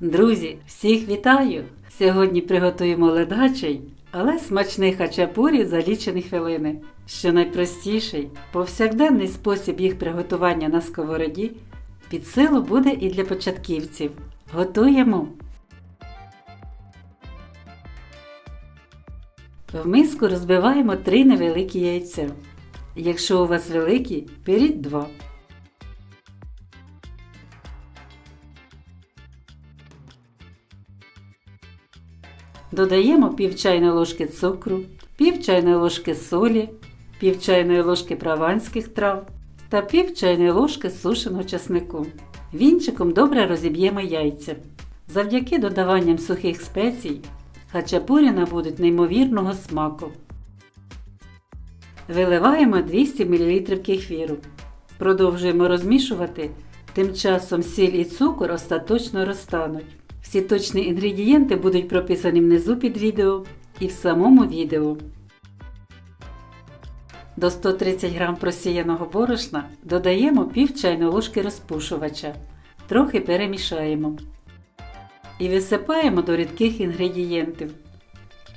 Друзі, всіх вітаю! Сьогодні приготуємо ледачий, але смачний хачапурі за лічені хвилини. Що найпростіший, повсякденний спосіб їх приготування на сковороді під силу буде і для початківців. Готуємо! В миску розбиваємо три невеликі яйця. Якщо у вас великі, беріть два. Додаємо пів чайної ложки цукру, пів чайної ложки солі, пів чайної ложки прованських трав та пів чайної ложки сушеного часнику. Вінчиком добре розіб'ємо яйця. Завдяки додаванням сухих спецій хачапурі набудуть неймовірного смаку. Виливаємо 200 мл кефіру. Продовжуємо розмішувати, тим часом сіль і цукор остаточно розтануть. Всі точні інгредієнти будуть прописані внизу під відео і в самому відео. До 130 г просіяного борошна додаємо пів чайної ложки розпушувача. Трохи перемішаємо. І висипаємо до рідких інгредієнтів.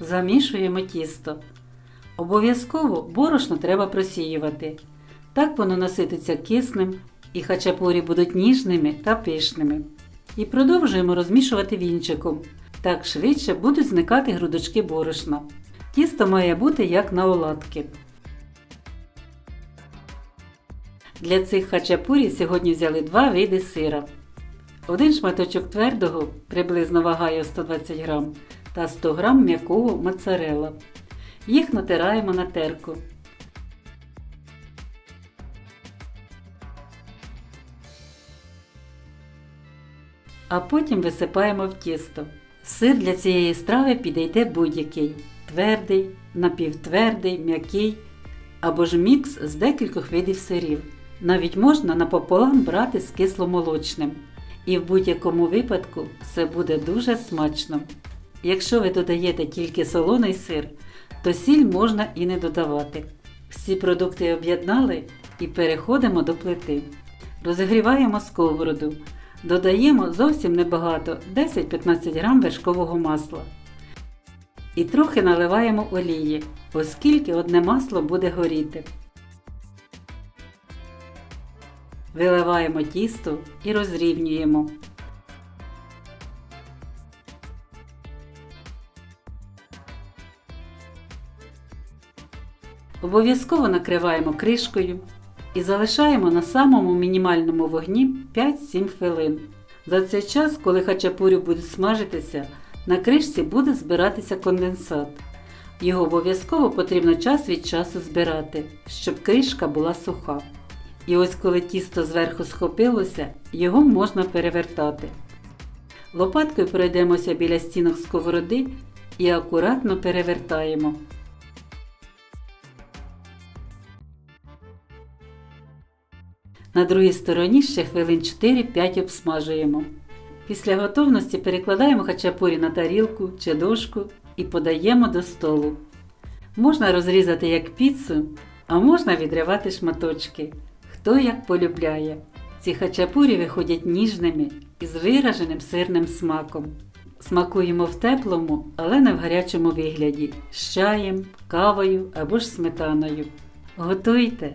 Замішуємо тісто. Обов'язково борошно треба просіювати. Так воно насититься киснем і хачапурі будуть ніжними та пишними. І продовжуємо розмішувати вінчиком. Так швидше будуть зникати грудочки борошна. Тісто має бути як на оладки. Для цих хачапурі сьогодні взяли два види сира. Один шматочок твердого, приблизно вагою 120 г, та 100 г м'якого моцарелла. Їх натираємо на терку. А потім висипаємо в тісто. Сир для цієї страви підійде будь-який твердий, напівтвердий, м'який або ж мікс з декількох видів сирів. Навіть можна напополам брати з кисломолочним. І в будь-якому випадку все буде дуже смачно. Якщо ви додаєте тільки солоний сир, то сіль можна і не додавати. Всі продукти об'єднали і переходимо до плити. Розігріваємо сковороду. Додаємо зовсім небагато 10-15 г вершкового масла. І трохи наливаємо олії, оскільки одне масло буде горіти. Виливаємо тісто і розрівнюємо. Обов'язково накриваємо кришкою і залишаємо на самому мінімальному вогні 5-7 хвилин. За цей час, коли хачапурю буде смажитися, на кришці буде збиратися конденсат. Його обов'язково потрібно час від часу збирати, щоб кришка була суха. І ось коли тісто зверху схопилося, його можна перевертати. Лопаткою пройдемося біля стінок сковороди і акуратно перевертаємо. На другій стороні ще хвилин 4-5 обсмажуємо. Після готовності перекладаємо хачапурі на тарілку чи дошку і подаємо до столу. Можна розрізати як піцу, а можна відривати шматочки. Хто як полюбляє. Ці хачапурі виходять ніжними і з вираженим сирним смаком. Смакуємо в теплому, але не в гарячому вигляді з чаєм, кавою або ж сметаною. Готуйте!